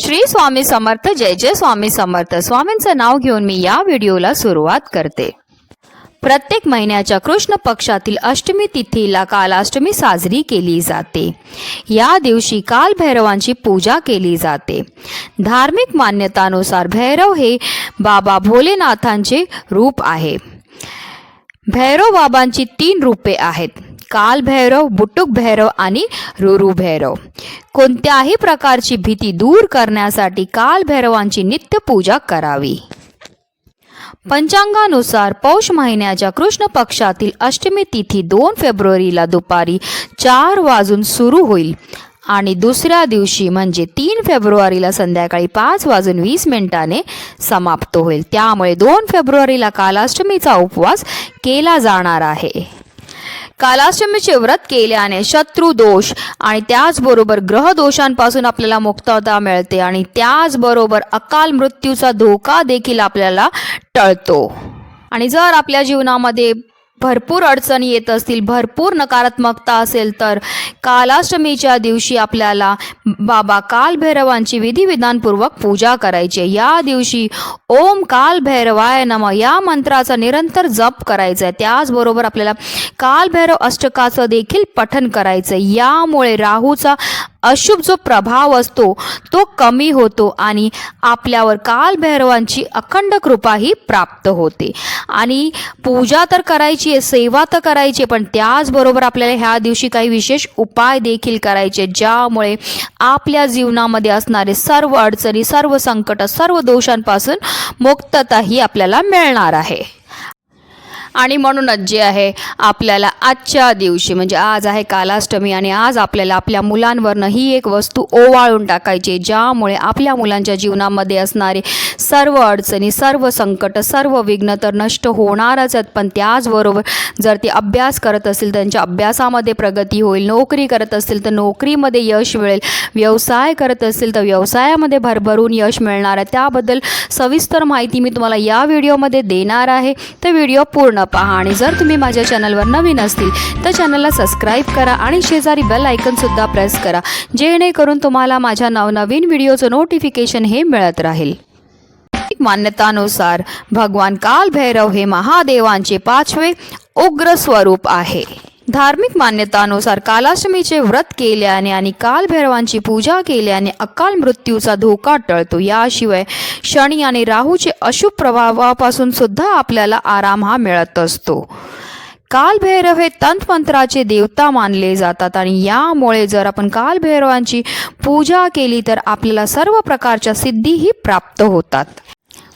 श्री स्वामी समर्थ जय जय स्वामी समर्थ. स्वामींचं नाव घेऊन मी या व्हिडिओला सुरुवात करते. प्रत्येक महिन्याच्या कृष्ण पक्षातील अष्टमी तिथीला कालाष्टमी साजरी केली जाते. या दिवशी कालभैरवांची पूजा केली जाते. धार्मिक मान्यतानुसार भैरव हे बाबा भोलेनाथांचे रूप आहे. भैरव बाबांची तीन रूपे आहेत. कालभैरव बुटुक भैरव आणि रुरू भैरव. कोणत्याही प्रकारची भीती दूर करण्यासाठी कालभैरवांची नित्य पूजा करावी. पंचांगानुसार पौष महिन्याच्या कृष्ण पक्षातील अष्टमी तिथी दोन फेब्रुवारीला दुपारी चार वाजून सुरू होईल आणि दुसऱ्या दिवशी म्हणजे तीन फेब्रुवारीला संध्याकाळी पाच वाजून वीस मिनिटाने समाप्त होईल. त्यामुळे दोन फेब्रुवारीला कालाष्टमीचा उपवास केला जाणार आहे. कालाश्रमीचे व्रत केल्याने शत्रू दोष आणि त्याचबरोबर ग्रह दोषांपासून आपल्याला मुक्तता मिळते आणि त्याचबरोबर अकाल मृत्यूचा धोका देखील आपल्याला टळतो. आणि जर आपल्या जीवनामध्ये भरपूर अडचणी येत असतील भरपूर नकारात्मकता असेल तर कालाष्टमीच्या दिवशी आपल्याला बाबा कालभैरवांची विधिविधानपूर्वक पूजा करायची आहे. या दिवशी ओम कालभैरवाय नम या मंत्राचा निरंतर जप करायचा आहे त्याचबरोबर आपल्याला कालभैरव अष्टकाचं देखील पठन करायचं आहे यामुळे राहूचा अशुभ जो प्रभाव असतो तो कमी होतो आणि आपल्यावर कालभैरवांची अखंड कृपाही प्राप्त होते. आणि पूजा तर करायची आहे सेवा तर करायची आहे पण त्याचबरोबर आपल्याला ह्या दिवशी काही विशेष उपाय देखील करायचे ज्यामुळे आपल्या जीवनामध्ये असणारे सर्व अडचणी सर्व संकट सर्व दोषांपासून मुक्तता ही आपल्याला मिळणार आहे. आणि म्हणूनच जे आहे आपल्याला आजच्या दिवशी म्हणजे आज आहे कालाष्टमी आणि आज आपल्याला आपल्या मुलांवरनं ही एक वस्तू ओवाळून टाकायची ज्यामुळे आपल्या मुलांच्या जीवनामध्ये असणारे सर्व अडचणी सर्व संकट सर्व विघ्न तर नष्ट होणारच आहेत. पण त्याचबरोबर जर ते अभ्यास करत असतील त्यांच्या अभ्यासामध्ये प्रगती होईल नोकरी करत असतील तर नोकरीमध्ये यश मिळेल. व्यवसाय करत असतील तर व्यवसायामध्ये भरभरून यश मिळणार आहे. त्याबद्दल सविस्तर माहिती मी तुम्हाला या व्हिडिओमध्ये देणार आहे. तर व्हिडिओ पूर्ण पहा. आणि जर तुम्ही माझ्या चॅनलवर नवीन असतील तर चॅनलला सबस्क्राईब करा आणि शेजारी बेल आयकनसुद्धा प्रेस करा. जेणेकरून तुम्हाला माझ्या नवनवीन व्हिडिओचं नोटिफिकेशन हे मिळत राहील. मान्यतानुसार भगवान कालभैरव हे महादेवांचे पाचवे उग्र स्वरूप आहे. धार्मिक मान्यतानुसार कालाष्टमीचे व्रत केल्याने आणि कालभैरवांची पूजा केल्याने अकाल मृत्यूचा धोका टळतो. याशिवाय शनी आणि राहूचे अशुभ प्रभावापासून सुद्धा आपल्याला आराम हा मिळत असतो. कालभैरव हे तंतमंत्राचे देवता मानले जातात आणि यामुळे जर आपण कालभैरवांची पूजा केली तर आपल्याला सर्व प्रकारच्या सिद्धीही प्राप्त होतात.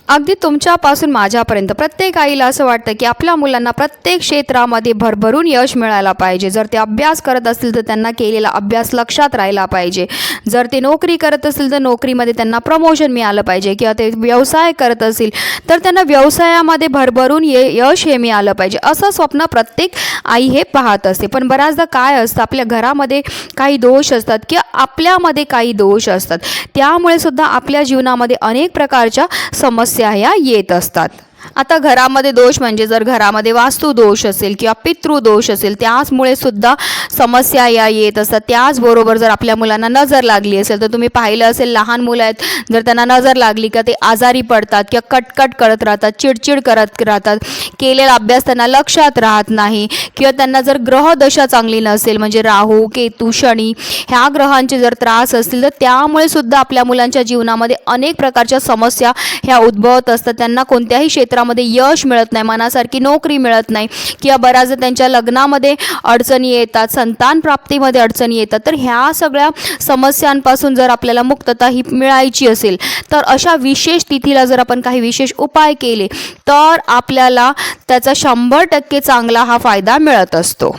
अगदी तुमच्यापासून माझ्यापर्यंत. प्रत्येक आईला असं वाटतं की आपल्या मुलांना प्रत्येक क्षेत्रामध्ये भरभरून यश मिळायला पाहिजे. जर ते अभ्यास करत असतील तर त्यांना केलेला अभ्यास लक्षात राहिला पाहिजे. जर ते नोकरी करत असतील तर नोकरीमध्ये त्यांना प्रमोशन मिळालं पाहिजे किंवा ते व्यवसाय करत असतील तर त्यांना व्यवसायामध्ये भरभरून ये यश हे मिळालं पाहिजे. असं स्वप्न प्रत्येक आई हे पाहत असते. पण बऱ्याचदा काय असतं आपल्या घरामध्ये काही दोष असतात किंवा आपल्यामध्ये काही दोष असतात. त्यामुळे सुद्धा आपल्या जीवनामध्ये अनेक प्रकारच्या समस्या ह्या येत असतात. आता घरामध्ये दोष म्हणजे जर घरामध्ये वास्तू दोष असेल किंवा पितृ दोष असेल त्याचमुळे सुद्धा समस्या या येत असतात. त्याचबरोबर जर आपल्या मुलांना नजर लागली असेल तर तुम्ही पाहिलं असेल लहान मुलं आहेत जर त्यांना नजर लागली का ते आजारी पडतात किंवा कटकट करत राहतात चिडचिड करत राहतात केलेला अभ्यास त्यांना लक्षात राहत नाही किंवा त्यांना जर ग्रहदशा चांगली नसेल म्हणजे राहू केतू शनी ह्या ग्रहांचे जर त्रास असतील तर त्यामुळे सुद्धा आपल्या मुलांच्या जीवनामध्ये अनेक प्रकारच्या समस्या ह्या उद्भवत असतात. त्यांना कोणत्याही क्षेत्रामध्ये यश मिळत नाही मनासारखी नोकरी मिळत नाही किंवा बऱ्याचदा त्यांच्या लग्नामध्ये अडचणी येतात संतान प्राप्तीमध्ये अडचणी येतात. तर ह्या सगळ्या समस्यांपासून जर आपल्याला मुक्तता ही मिळायची असेल तर अशा विशेष तिथीला जर आपण काही विशेष उपाय केले तर आपल्याला त्याचा शंभर टक्के चांगला हा फायदा मिळत असतो.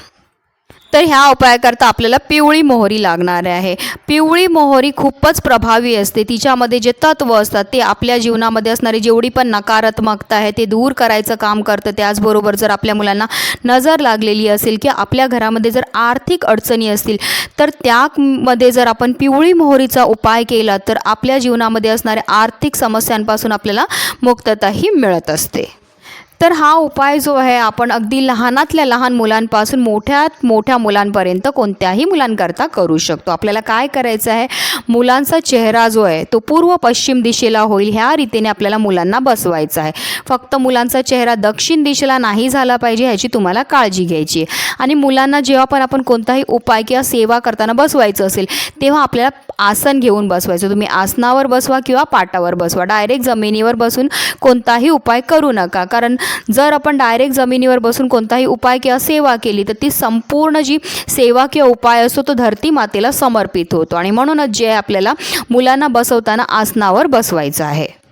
तर ह्या उपायाकरता आपल्याला पिवळी मोहरी लागणार आहे. पिवळी मोहरी खूपच प्रभावी असते. तिच्यामध्ये जे तत्व असतात ते आपल्या जीवनामध्ये असणारी जेवढी पण नकारात्मकता आहे ते दूर करायचं काम करतं. त्याचबरोबर जर आपल्या मुलांना नजर लागलेली असेल किंवा आपल्या घरामध्ये जर आर्थिक अडचणी असतील तर त्यामध्ये जर आपण पिवळी मोहरीचा उपाय केला तर आपल्या जीवनामध्ये असणाऱ्या आर्थिक समस्यांपासून आपल्याला मुक्तताही मिळत असते. तर हा उपाय जो आहे आपण अगदी लहानातल्या लहान मुलांपासून मोठ्यात मोठ्या मुलांपर्यंत कोणत्याही मुलांकरता करू शकतो. आपल्याला काय करायचं आहे? मुलांचा चेहरा जो आहे तो पूर्व पश्चिम दिशेला होईल ह्या रीतीने आपल्याला मुलांना बसवायचा आहे. फक्त मुलांचा चेहरा दक्षिण दिशेला नाही झाला पाहिजे ह्याची तुम्हाला काळजी घ्यायची आहे. आणि मुलांना जेव्हा पण आपण कोणताही उपाय किंवा सेवा करताना बसवायचं असेल तेव्हा आपल्याला आसन घेऊन बसवायचं. तुम्ही आसनावर बसवा किंवा पाटावर बसवा. डायरेक्ट जमिनीवर बसून कोणताही उपाय करू नका. कारण जर आपण डायरेक्ट जमिनीवर बसून कोणताही उपाय किंवा सेवा केली तर ती संपूर्ण जी सेवा किंवा उपाय असतो तो धरती मातेला समर्पित होतो. आणि म्हणूनच जे आपल्याला मुलांना बसवताना आसनावर बसवायचं आहे.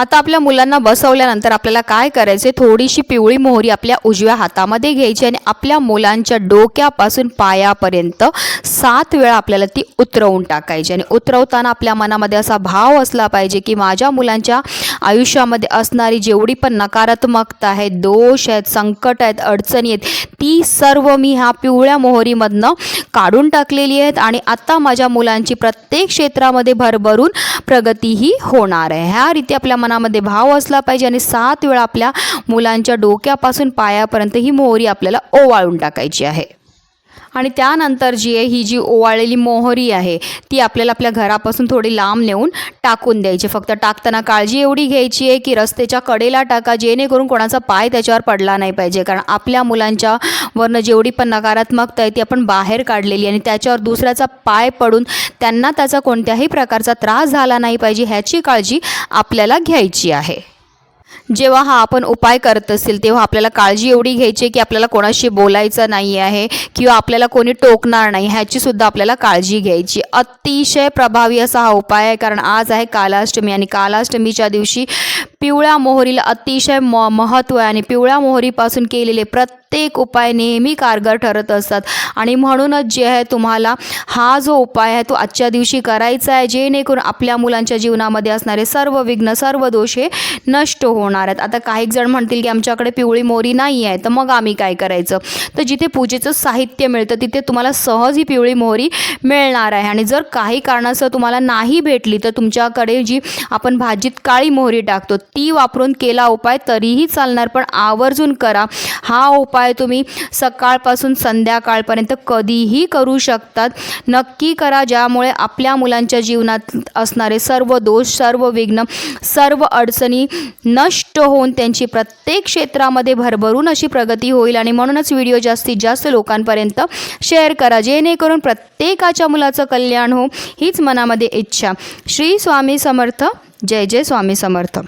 आता आपल्या मुलांना बसवल्यानंतर आपल्याला काय करायचे थोडीशी पिवळी मोहरी आपल्या उजव्या हातामध्ये घ्यायची आणि आपल्या मुलांच्या डोक्यापासून पायापर्यंत सात वेळा आपल्याला ती उतरवून टाकायची. आणि उतरवताना आपल्या मनामध्ये असा भाव असला पाहिजे की माझ्या मुलांच्या आयुष्यामध्ये असणारी जेवढी पण नकारात्मकता आहे दोष आहेत संकट आहेत अडचणी आहेत ती सर्व मी ह्या पिवळ्या मोहरीमधनं काढून टाकलेली आहेत आणि आता माझ्या मुलांची प्रत्येक क्षेत्रामध्ये भरभरून प्रगतीही होणार आहे. ह्या रीती आपल्या मनामध्ये भाव असला पाहिजे आणि सात वेळा आपल्या मुलांच्या डोक्यापासून पायापर्यंत ही मोहरी आपल्याला ओवाळून टाकायची आहे. आणि त्यानंतर जी आहे ही जी ओवाळलेली मोहरी आहे ती आपल्याला आपल्या घरापासून थोडी लांब नेऊन टाकून द्यायची. फक्त टाकताना काळजी एवढी घ्यायची आहे की रस्त्याच्या कडेला टाका जेणेकरून कोणाचा पाय त्याच्यावर पडला नाही पाहिजे. कारण आपल्या मुलांच्या वरनं जेवढी पण नकारात्मकता आहे ती आपण बाहेर काढलेली आणि त्याच्यावर दुसऱ्याचा पाय पडून त्यांना त्याचा कोणत्याही प्रकारचा त्रास झाला नाही पाहिजे ह्याची काळजी आपल्याला घ्यायची आहे. जेव्हा हा आपण उपाय करत असेल तेव्हा आपल्याला काळजी एवढी घ्यायची आहे की आपल्याला कोणाशी बोलायचं नाही आहे किंवा आपल्याला कोणी टोकणार नाही ह्याची सुद्धा आपल्याला काळजी घ्यायची अतिशय प्रभावी असा हा उपाय आहे कारण आज आहे कालाष्टमी आणि कालाष्टमीच्या दिवशी पिवळ्या मोहरीला अतिशय म महत्त्व आहे आणि पिवळ्या मोहरीपासून केलेले प्रत्येक उपाय नेहमी कारगर ठरत असतात. आणि म्हणूनच जे आहे तुम्हाला हा जो उपाय आहे तो आजच्या दिवशी करायचा आहे जेणेकरून आपल्या मुलांच्या जीवनामध्ये असणारे सर्व विघ्न सर्व दोष हे नष्ट होणार आहेत. आता काही जण म्हणतील की आमच्याकडे पिवळी मोहरी नाही आहे तर मग आम्ही काय करायचं? तर जिथे पूजेचं साहित्य मिळतं तिथे तुम्हाला सहज ही पिवळी मोहरी मिळणार आहे. आणि जर काही कारणास्तव तुम्हाला नाही भेटली तर तुमच्याकडे जी आपण भाजीत काळी मोहरी टाकतो ती वापरून केला उपाय तरीही चालणार पण आवर्जून करा. हा उपाय तुम्ही सकाळपासून संध्याकाळपर्यंत कधीही करू शकतात. नक्की करा ज्यामुळे आपल्या मुलांच्या जीवनात असणारे सर्व दोष सर्व विघ्न सर्व अडचणी नष्ट होऊन त्यांची प्रत्येक क्षेत्रामध्ये भरभरून अशी प्रगती होईल. आणि म्हणूनच व्हिडिओ जास्तीत जास्त लोकांपर्यंत शेअर करा. जेणेकरून प्रत्येकाच्या मुलाचं कल्याण हो हीच मनामध्ये इच्छा. श्री स्वामी समर्थ. जय जय स्वामी समर्थ.